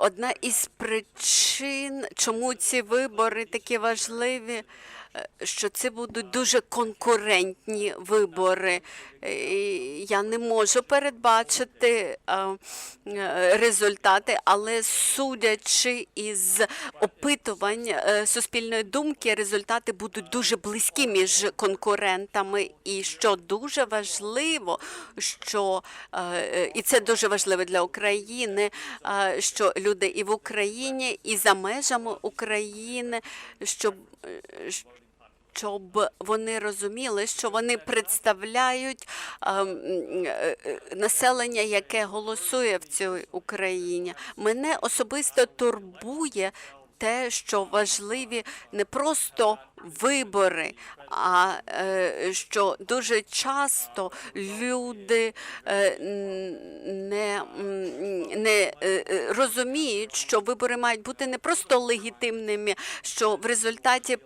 одна із причин, чому ці вибори такі важливі, е, що це будуть дуже конкурентні вибори. Е, Я не можу передбачити е, результати, але судячи із опитувань суспільної думки, результати будуть дуже близькі між конкурентами. І що дуже важливо, що і це дуже важливо для України, що люди і в Україні, і за межами України, щоб щоб вони розуміли, що вони представляють е, населення, яке голосує в цій Україні. Мене особисто турбує те, що важливі не просто вибори, а е, що дуже часто люди е, не, не е, розуміють, що вибори мають бути не просто легітимними, що в результаті